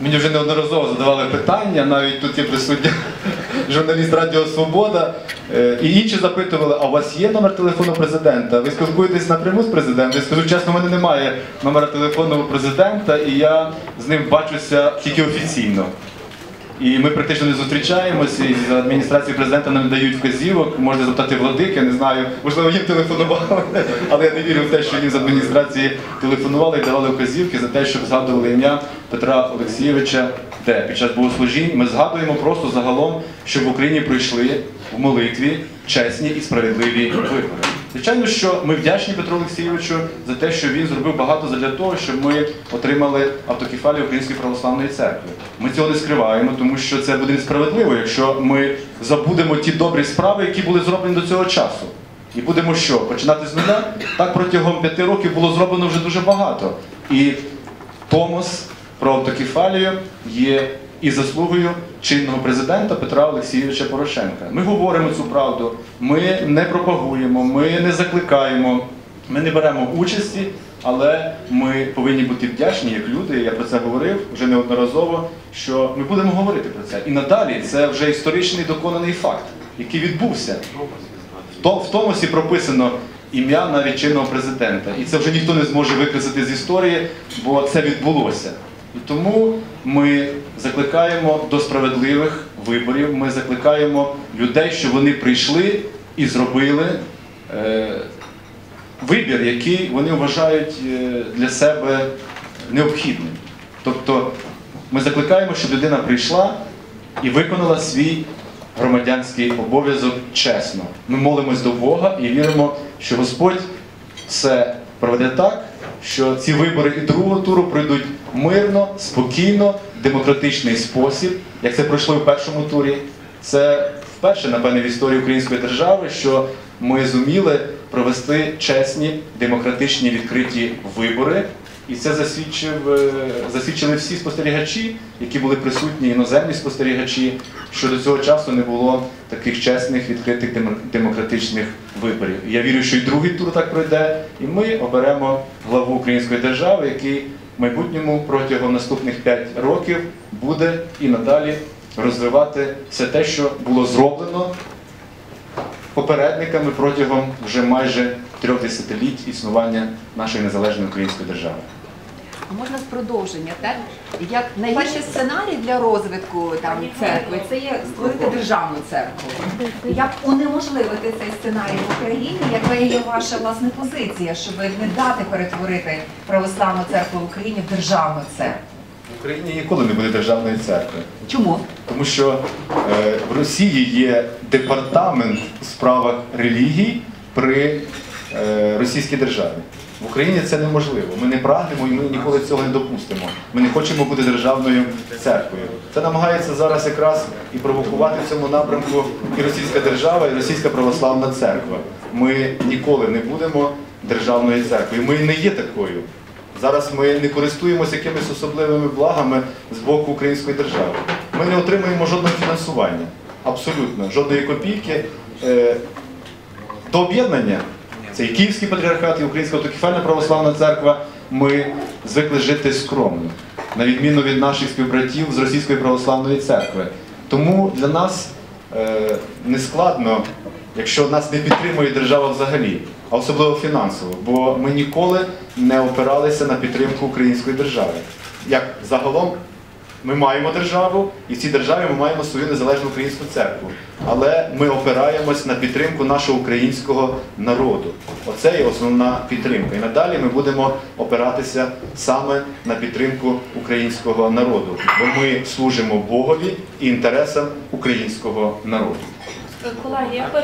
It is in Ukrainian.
Мені вже неодноразово задавали питання, навіть тут є присутня журналіст Радіо Свобода. Е, І інші запитували, а у вас є номер телефону президента? Ви спілкуєтесь напряму з президентом? Я скажу чесно, у мене немає номера телефону президента, і я з ним бачуся тільки офіційно. І ми практично не зустрічаємося, і з адміністрації президента нам дають вказівок. Можна запитати владики, не знаю. Можливо, їм телефонували, але я не вірю в те, що їм з адміністрації телефонували і давали вказівки за те, щоб згадували ім'я Петра Олексійовича. Де під час богослужінь ми згадуємо просто загалом, щоб в Україні пройшли в молитві чесні і справедливі вибори. Звичайно, що ми вдячні Петру Олексійовичу за те, що він зробив багато для того, щоб ми отримали автокефалію Української православної церкви. Ми цього не скриваємо, тому що це буде несправедливо, якщо ми забудемо ті добрі справи, які були зроблені до цього часу. І будемо що? Починати з нуля? Так протягом п'яти років було зроблено вже дуже багато. І Томос про автокефалію є і заслугою чинного президента Петра Олексійовича Порошенка. Ми говоримо цю правду, ми не пропагуємо, ми не закликаємо, ми не беремо участі, але ми повинні бути вдячні як люди. Я про це говорив вже неодноразово. Що ми будемо говорити про це. І надалі це вже історичний доконаний факт, який відбувся. В то- В Томосі прописано ім'я навіть чинного президента. І це вже ніхто не зможе викреслити з історії, бо це відбулося. І тому ми закликаємо до справедливих виборів. Ми закликаємо людей, щоб вони прийшли і зробили е, вибір, який вони вважають е, для себе необхідним. Тобто ми закликаємо, щоб людина прийшла і виконала свій громадянський обов'язок чесно. Ми молимось до Бога і віримо, що Господь все проведе так, що ці вибори і другого туру пройдуть мирно, спокійно, демократичний спосіб, як це пройшло в першому турі. Це вперше, напевне, в історії української держави, що ми зуміли провести чесні, демократичні відкриті вибори. І це засвідчив, е, засвідчили всі спостерігачі, які були присутні, іноземні спостерігачі, що до цього часу не було таких чесних, відкритих демократичних виборів. Я вірю, що і другий тур так пройде, і ми оберемо главу української держави, який в майбутньому протягом наступних 5 років буде і надалі розвивати все те, що було зроблено попередниками протягом вже майже трьох десятиліть існування нашої незалежної української держави. А можна з продовження, так? Як найгірший сценарій для розвитку там церкви це є створити державну церкву. Як унеможливити цей сценарій в Україні, яка є ваша власне позиція, щоб не дати перетворити православну церкву в Україні в державну церкву? В Україні ніколи не буде державної церкви, Чому? тому що е, в Росії є департамент у справах релігій при е, російській державі. В Україні це неможливо. Ми не прагнемо і ми ніколи цього не допустимо. Ми не хочемо бути державною церквою. Це намагається зараз якраз і провокувати в цьому напрямку і російська держава, і російська православна церква. Ми ніколи не будемо державною церквою. Ми не є такою. Зараз ми не користуємося якимись особливими благами з боку української держави. Ми не отримуємо жодного фінансування. Абсолютно, жодної копійки. Е, До об'єднання, це і Київський патріархат, і Українська автокефальна православна церква, ми звикли жити скромно, на відміну від наших співбратів з Російської православної церкви. Тому для нас е, не складно, якщо нас не підтримує держава взагалі, а особливо фінансово, бо ми ніколи не опиралися на підтримку української держави. Як загалом ми маємо державу, і в цій державі ми маємо свою незалежну українську церкву. Але ми опираємось на підтримку нашого українського народу. Оце є основна підтримка. І надалі ми будемо опиратися саме на підтримку українського народу, бо ми служимо Богові і інтересам українського народу. Перепрошую.